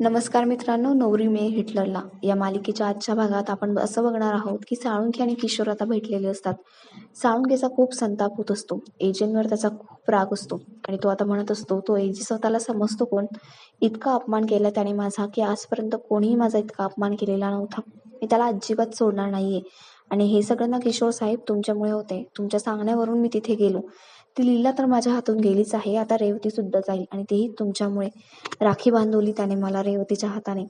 नमस्कार मित्रांनो नवरी मे हिटलरला. या मालिकेच्या आजच्या भागात आपण असं बघणार आहोत की साळुंखे आणि किशोर आता भेटलेले असतात. साळुंखेचा खूप संताप होत असतो. एजेंटवर त्याचा खूप राग असतो. आणि तो आता म्हणत असतो तो एजी स्वतःला समजतो कोण? इतका अपमान केला त्याने माझा की आजपर्यंत कोणीही माझा इतका अपमान केलेला नव्हता. मी त्याला अजिबात सोडणार नाहीये. आणि हे सगळं ना किशोर साहेब तुमच्यामुळे होते तुमच्या सांगण्यावरून मी तिथे गेलो. ती लीला तर माझ्या हातून गेलीच आहे. आता रेवती सुद्धा जाईल आणि तेही तुमच्यामुळे. राखी बांधवली त्याने मला रेवतीच्या हाताने.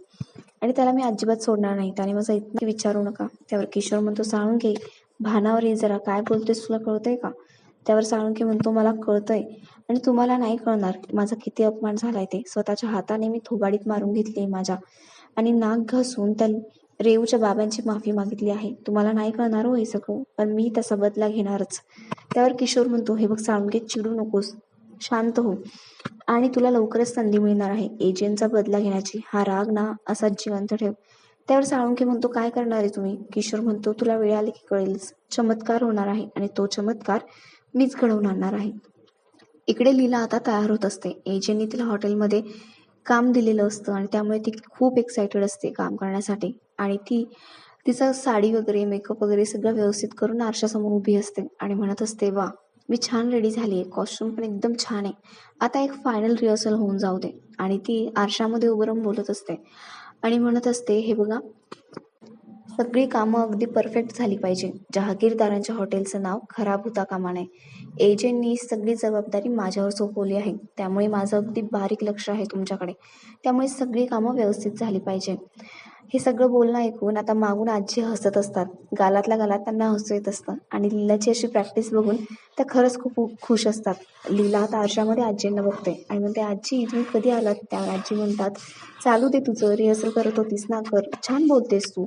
आणि त्याला मी अजिबात सोडणार नाही. त्याने माझा इतकं विचारू नका. त्यावर किशोर म्हणतो साळुंके भानावर ये जरा. काय बोलतेस तुला कळतंय का? त्यावर साळुंके म्हणतो मला कळतंय. आणि तुम्हाला नाही कळणार. माझा किती अपमान झालाय ते. स्वतःच्या हाताने मी थोबाडीत मारून घेतली माझ्या. आणि नाक घासून त्या रेऊच्या बाबांची माफी मागितली आहे. तुम्हाला नाही कळणार हो हे सगळं. पण मी तसा बदला घेणारच. त्यावर किशोर म्हणतो हे बघ साळुंके चिडू नकोस. शांत हो. आणि तुला लवकरच संधी मिळणार आहे. एजंटचा बदला घेण्याची. हा राग ना असाच जिवंत ठेव. त्यावर साळुंखे म्हणतो काय करणार आहे तुम्ही? किशोर म्हणतो तुला वेळ आली की कळेलच. चमत्कार होणार आहे आणि तो चमत्कार मीच घडवून आणणार आहे. इकडे लीला आता तयार होत असते. एजंटनी तिला हॉटेलमध्ये काम दिलेलं असतं आणि त्यामुळे ती खूप एक्सायटेड असते काम करण्यासाठी. आणि ती तिचं साडी वगैरे मेकअप वगैरे सगळं व्यवस्थित करून आरशासमोर उभी असते आणि म्हणत असते वा मी छान रेडी झाली आहे कॉस्ट्युम पण एकदम छान आहे. आता एक फायनल रिहर्सल होऊन जाऊ दे. आणि ती आरशामध्ये उभं राहून बोलत असते. आणि म्हणत असते हे बघा सगळी कामं अगदी परफेक्ट झाली पाहिजे. जहागीरदारांच्या हॉटेलचं नाव खराब होता कामा नये. एजंटनी सगळी जबाबदारी माझ्यावर सोपवली आहे. त्यामुळे माझं अगदी बारीक लक्ष आहे तुमच्याकडे. त्यामुळे सगळी कामं व्यवस्थित झाली पाहिजे. हे सगळं बोलणं ऐकून आता मागून आजी हसत असतात. गालातल्या गालात त्यांना हसू येत असतं. आणि लीलाची अशी प्रॅक्टिस बघून त्या खरंच खूप खुश असतात. लीला आता आरशामध्ये आजींना बघते. आणि म्हणते आजी तुम्ही कधी आलात? त्यावर आजी म्हणतात चालू दे तुझं. रिहर्सल करत होतीस ना? कर. छान बोलतेस तू.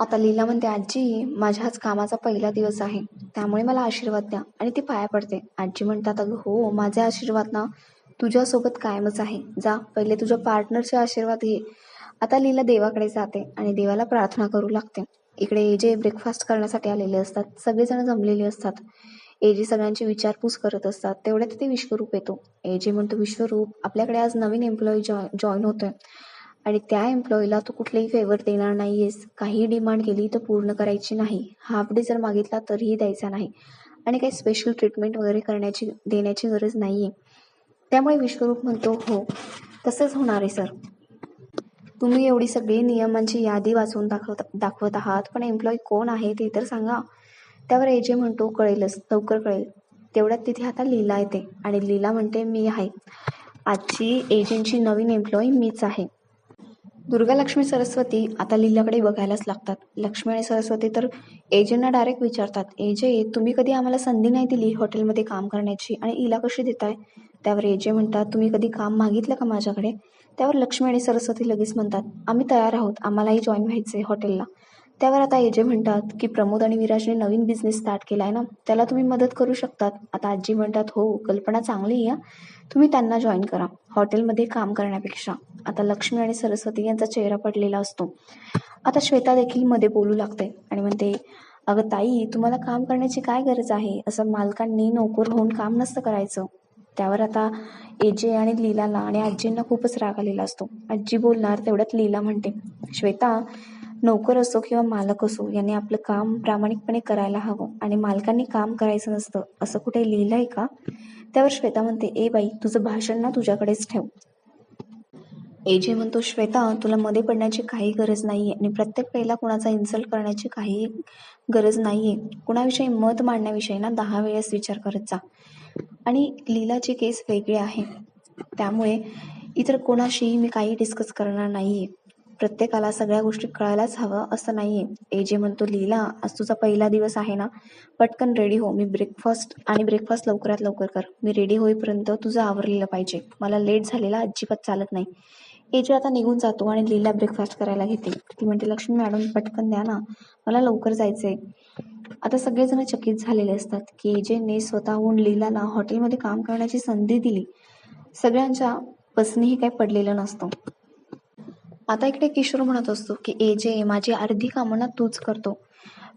आता लीला म्हणते आजी माझ्या आज कामाचा पहिला दिवस आहे. त्यामुळे मला आशीर्वाद द्या. आणि ती पाया पडते. आजी म्हणतात अगं हो माझे आशीर्वाद ना तुझ्यासोबत कायमच आहे. जा पहिले तुझ्या पार्टनरचे आशीर्वाद घे. आता लीला देवाकडे जाते आणि देवाला प्रार्थना करू लागते. इकडे एजे ब्रेकफास्ट करण्यासाठी आलेले असतात. सगळेजण जमलेले असतात. एजे सगळ्यांची विचारपूस करत असतात. तेवढ्यात तिथे विश्वरूप येतो. एजे म्हणतो विश्वरूप आपल्याकडे आज नवीन एम्प्लॉई जॉ जॉईन होतोय. आणि त्या एम्प्लॉईला तू कुठलेही फेवर देणार नाहीयेस. काही डिमांड केली तर पूर्ण करायची नाही. हाफ डे जर मागितला तरीही द्यायचा नाही. आणि काही स्पेशल ट्रीटमेंट वगैरे करण्याची देण्याची गरज नाहीये. त्यामुळे विश्वरूप म्हणतो हो तसंच होणार आहे सर. तुम्ही एवढी सगळी नियमांची यादी वाचवून दाखवत दाखवत आहात. पण एम्प्लॉई कोण आहे ते तर सांगा. त्यावर एजे म्हणतो कळेलच लवकर कळेल. तेवढ्यात तिथे आता लीला येते आणि लीला म्हणते मी आहे. आजची एजंटची नवीन एम्प्लॉई मीच आहे. दुर्गा लक्ष्मी सरस्वती आता लीलाकडे बघायलाच लागतात. लक्ष्मी आणि सरस्वती तर एजंटना डायरेक्ट विचारतात. एजे तुम्ही कधी आम्हाला संधी नाही दिली हॉटेलमध्ये काम करण्याची? आणि इला कशी देताय? त्यावर एजे म्हणतात तुम्ही कधी काम मागितलं का माझ्याकडे? त्यावर लक्ष्मी आणि सरस्वती लगेच म्हणतात आम्ही तयार आहोत आम्हालाही जॉईन व्हायचं आहे हॉटेलला त्यावर आता एजे म्हणतात की प्रमोद आणि विराजने नवीन बिझनेस स्टार्ट केला आहे ना? त्याला तुम्ही मदत करू शकतात. आता आजी म्हणतात हो कल्पना चांगली आहे तुम्ही त्यांना जॉईन करा हॉटेलमध्ये काम करण्यापेक्षा. आता लक्ष्मी आणि सरस्वती यांचा चेहरा पडलेला असतो. आता श्वेता देखील मध्ये बोलू लागते आणि म्हणते अगं ताई तुम्हाला काम करण्याची काय गरज आहे? असं मालकांनी नोकर होऊन काम नसतं करायचं. त्यावर आता एजे आणि लीलाला आणि आजींना खूपच राग आलेला असतो. आजी बोलणार तेवढ्यात लीला म्हणते श्वेता नोकर असो किंवा मालक असो यांनी आपलं काम प्रामाणिकपणे करायला हवं आणि मालकांनी काम करायचं नसतं असं कुठे लिहिलं आहे का? त्यावर श्वेता म्हणते ए बाई तुझं भाषण ना तुझ्याकडेच ठेव. एजे म्हणतो श्वेता तुला मध्ये पडण्याची काही गरज नाहीये आणि प्रत्येक वेळेला कुणाचा इन्सल्ट करण्याची काही गरज नाहीये. कुणाविषयी मत मांडण्याविषयी ना दहा वेळेस विचार करत जा. आणि लीलाची केस वेगळी आहे. त्यामुळे इतर कोणाशीही मी काही डिस्कस करणार नाहीये. प्रत्येकाला सगळ्या गोष्टी कळायलाच हवं असं नाहीये. जे म्हणतो लीला आज तुझा पहिला दिवस आहे ना? पटकन रेडी हो. मी ब्रेकफास्ट आणि ब्रेकफास्ट लवकरात लवकर कर. मी रेडी होईपर्यंत तुझं आवरलेलं पाहिजे. मला लेट झालेला अजिबात चालत नाही. एजे आता निघून जातो आणि लीला ब्रेकफास्ट करायला घेते ती म्हणते लक्ष्मी मॅडम पटकन द्या ना. मला लवकर जायचंय. आता सगळेजण चकित झालेले असतात की एजेने स्वतःहून लीलाला हॉटेलमध्ये काम करण्याची संधी दिली सगळ्यांच्या पसनीही काही पडलेलं नसतं. आता इकडे किशोर म्हणत असतो की एजे माझी अर्धी कामं ना तूच करतो.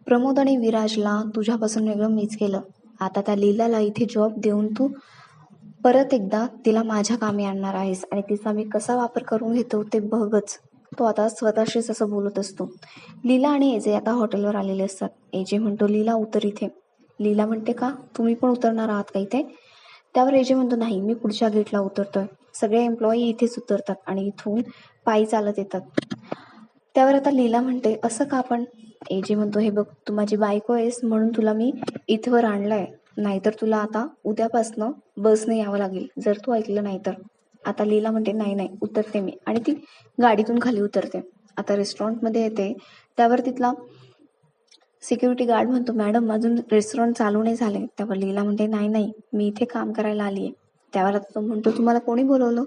प्रमोद आणि विराजला तुझ्यापासून वेगळं मीच केलं. आता त्या लीलाला इथे जॉब देऊन तू परत एकदा तिला माझ्या कामी आणणार आहेस आणि तिचा मी कसा वापर करून घेतो ते बघच. तो आता स्वतःशीच असं बोलत असतो. लीला आणि एजे आता हॉटेलवर आलेले असतात. एजे म्हणतो लीला उतर इथे. लीला म्हणते का? तुम्ही पण उतरणार आहात का इथे? त्यावर एजे म्हणतो नाही मी पुढच्या गेटला उतरतोय. सगळे एम्प्लॉई इथेच उतरतात आणि इथून पायी चालत येतात. त्यावर आता लीला म्हणते असं का आपण एजे म्हणतो हे बघ तू माझी बायको आहेस म्हणून तुला मी इथवर आणलंय. नाहीतर तुला आता उद्यापासनं बसने यावं लागेल जर तू ऐकलं नाही तर आता लीला म्हणते नाही नाही उतरते मी. आणि ती गाडीतून खाली उतरते. आता रेस्टॉरंटमध्ये येते. त्यावर तिथला सिक्युरिटी गार्ड म्हणतो मॅडम अजून रेस्टॉरंट चालू नाही झाले त्यावर लीला म्हणते नाही नाही मी इथे काम करायला आली आहे त्यावर आता तो म्हणतो तुम्हाला कोणी बोलवलं?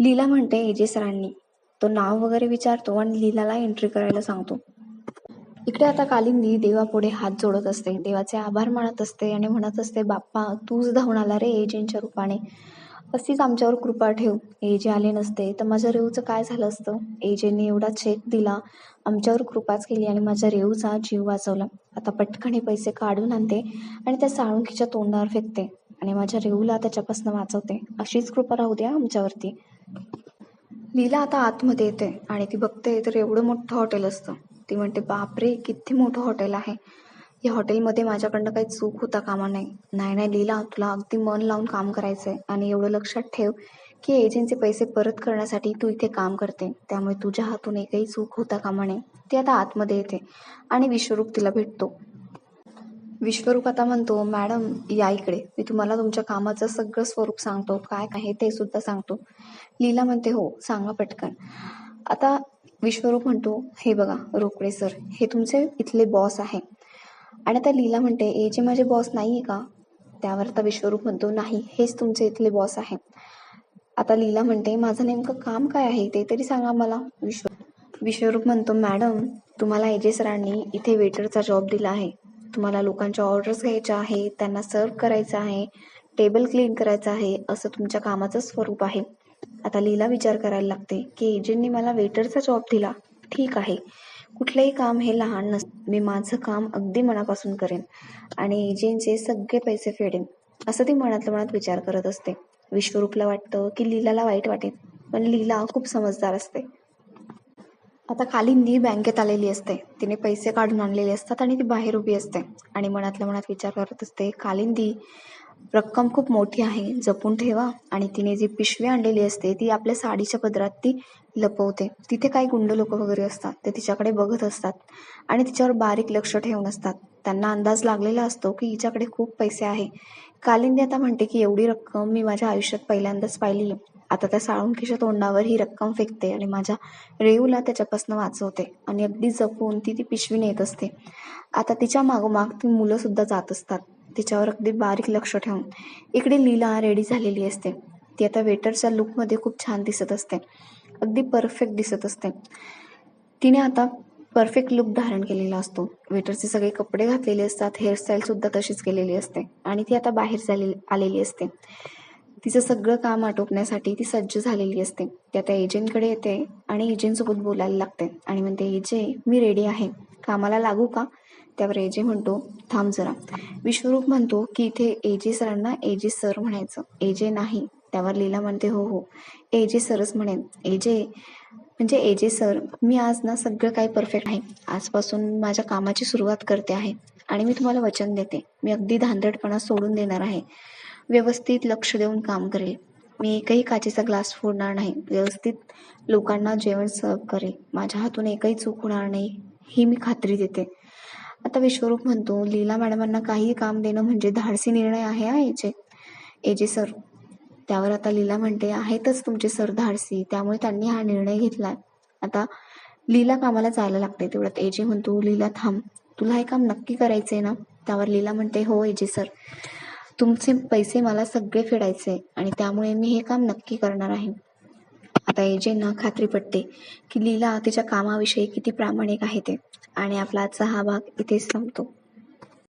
लीला म्हणते एजे सरांनी. तो नाव वगैरे विचारतो आणि लीलाला एंट्री करायला सांगतो. इकडे आता कालिंदी देवापुढे हात जोडत असते. देवाचे आभार मानत असते आणि म्हणत असते बाप्पा तूच धावून आला रे एजेंच्या रूपाने. अशीच आमच्यावर कृपा ठेव. एजे आले नसते तर माझ्या रेऊचं काय झालं असतं? एजेने एवढा चेक दिला आमच्यावर कृपाच केली आणि माझ्या रेऊचा जीव वाचवला. आता पटकन हे पैसे काढून आणते आणि त्या साळुंकीच्या तोंडावर फेकते आणि माझ्या रेऊला त्याच्यापासून वाचवते. अशीच कृपा राहू द्या आमच्यावरती. लीला आता आतमध्ये येते आणि ती बघते तर एवढं मोठं हॉटेल असतं. ती म्हणते बापरे किती मोठं हॉटेल आहे. या हॉटेलमध्ये माझ्याकडनं काही चूक होता कामा नाही नाही नाही लीला तुला अगदी मन लावून काम करायचं आहे आणि एवढं लक्षात ठेव की एजंटचे पैसे परत करण्यासाठी तू इथे काम करते. त्यामुळे तुझ्या हातून एकही चूक होता कामा नये. ती आता आतमध्ये येते आणि विश्वरूप तिला भेटतो. विश्वरूप आता म्हणतो मॅडम या इकडे. मी तुम्हाला तुमच्या कामाचं सगळं स्वरूप सांगतो. काय काय आहे ते सुद्धा सांगतो. लीला म्हणते हो सांगा पटकन. आता विश्वरूप म्हणतो हे बघा रोकडे सर हे तुमचे इथले बॉस आहे. आणि आता लीला म्हणते हे जे माझे बॉस नाही आहे का? त्यावर आता विश्वरूप म्हणतो नाही हेच तुमचे इथले बॉस आहे. आता लीला म्हणते माझं नेमकं काम काय आहे ते तरी सांगा मला. विश्व विश्वरूप म्हणतो मॅडम तुम्हाला एजे सरांनी इथे वेटरचा जॉब दिला आहे. तुम्हाला लोकांच्या ऑर्डर्स घ्यायच्या आहे त्यांना सर्व करायचं आहे टेबल क्लीन करायचं आहे असं तुमच्या कामाचं स्वरूप आहे. आता लीला विचार करायला लागते की एजंटनी मला वेटरचा जॉब दिला ठीक आहे. कुठलंही काम हे लहान नस मी माझं काम अगदी मनापासून करेन आणि एजंटचे सगळे पैसे फेडेन असं ती मनातल्या मनात विचार करत असते. विश्वरूपला वाटतं की लीलाला वाईट वाटेल पण लीला खूप समजदार असते. आता कालिंदी बँकेत आलेली असते. तिने पैसे काढून आणलेले असतात आणि ती बाहेर उभी असते. आणि मनातल्या मनात विचार करत असते कालिंदी रक्कम खूप मोठी आहे जपून ठेवा. आणि तिने जी पिशवी आणलेली असते ती आपल्या साडीच्या पदरात ती लपवते. तिथे काही गुंड लोक वगैरे असतात ते तिच्याकडे बघत असतात आणि तिच्यावर बारीक लक्ष ठेवून असतात. त्यांना अंदाज लागलेला असतो की हिच्याकडे खूप पैसे आहे. कालिंदी आता म्हणते की एवढी रक्कम मी माझ्या आयुष्यात पहिल्यांदाच पाहिली. आता त्या साळुंकीच्या तोंडावर ही रक्कम फेकते आणि माझ्या रेऊला त्याच्यापासून वाचवते आणि अगदी जपून ती ती पिशवी नेत असते. आता तिच्या मागोमाग ती मुलंसुद्धा जात असतात. तिच्यावर अगदी बारीक लक्ष ठेवून. इकडे लीला रेडी झालेली असते. ती आता वेटरच्या लुकमध्ये खूप छान दिसत असते. अगदी परफेक्ट दिसत असते. तिने आता परफेक्ट लुक धारण केलेला असतो. वेटरचे सगळे कपडे घातलेले असतात. हेअरस्टाईल सुद्धा तशीच केलेली असते. आणि ती आता बाहेर झालेली आलेली असते. तिचं सगळं काम आटोपण्यासाठी ती सज्ज झालेली असते. त्या त्या एजंटकडे येते आणि एजंटसोबत बोलायला लागते. आणि म्हणते एजे मी रेडी आहे. कामाला लागू का? त्यावर एजे म्हणतो थांब जरा. विश्वरूप म्हणतो की इथे एजे सरांना एजे सर म्हणायचं. एजे नाही. त्यावर लीला म्हणते हो हो. एजे सरच म्हणेन एजे म्हणजे एजे सर मी आज ना सगळं काही परफेक्ट आहे. आजपासून माझ्या कामाची सुरुवात करते आहे आणि मी तुम्हाला वचन देते. मी अगदी धांदडपणा सोडून देणार आहे. व्यवस्थित लक्ष देऊन काम करेल. मी एकही काचेचा ग्लास फोडणार नाही. व्यवस्थित लोकांना जेवण सर्व करेल. माझ्या हातून एकही चूक होणार नाही ही मी खात्री देते. आता विश्वरूप म्हणतो लीला मॅडमांना काही काम देणं म्हणजे धाडसी निर्णय आहे हा एजे एजे सर त्यावर आता लीला म्हणते आहेतच तुमचे सर धाडसी त्यामुळे त्यांनी हा निर्णय घेतलाय. आता लीला कामाला जायला लागते तेवढ्यात. एजे म्हणतो लीला थांब. तुला हे काम नक्की करायचंय ना? त्यावर लीला म्हणते हो एजे सर तुमचे पैसे मला सगळे फेडायचे आणि त्यामुळे मी हे काम नक्की करणार आहे. आता एजेंना खात्री पटते की लीला तिच्या कामाविषयी किती प्रामाणिक आहे ते आणि आपला आजचा हा भाग इथेच संपतो